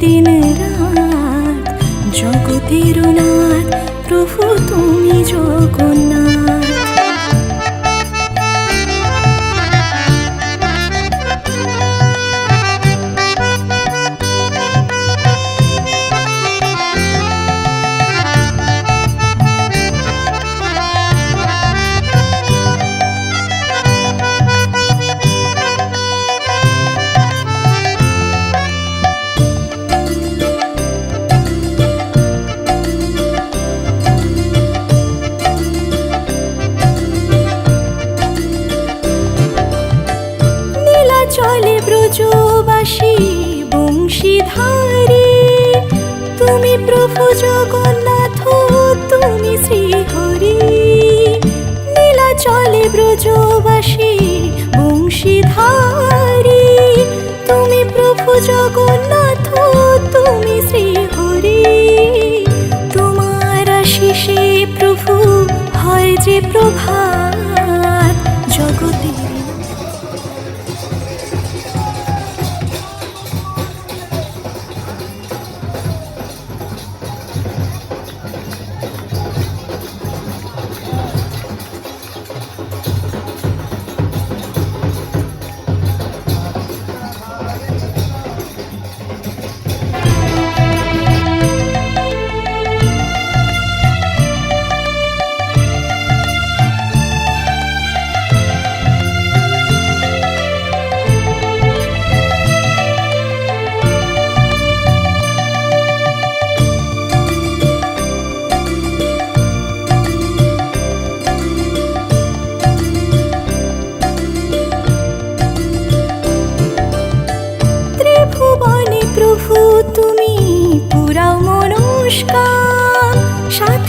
দিন রাত জগতের নাথ প্রভু তুমি জগন্নাথ। বংশীধারী তুমি প্রভু জগন্নাথ, তুমি শ্রীহরি। নীলা চলে ব্রজবাসী বংশীধারী তুমি প্রভু জগন্নাথ, তুমি শ্রীহরি। তোমার আশিসে প্রভু হয় যে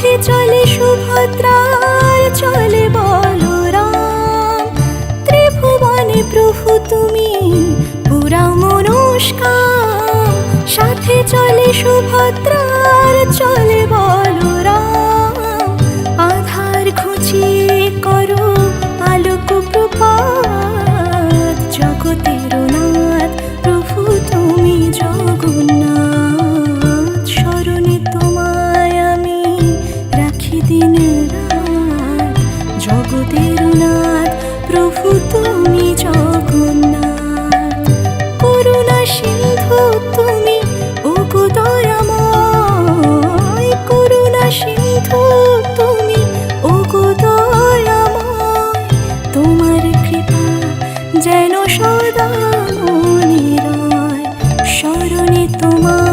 সাথে চলে সুভদ্রার, চলে বলরাম। ত্রিভুবনে প্রভু তুমি, পুরা মনস্কাম। সাথে চলে সুভদ্রার, চলে বল সিন্ধু তুমি ওগো তোমার যেন সদা মনে রয় স্মরণে তোমার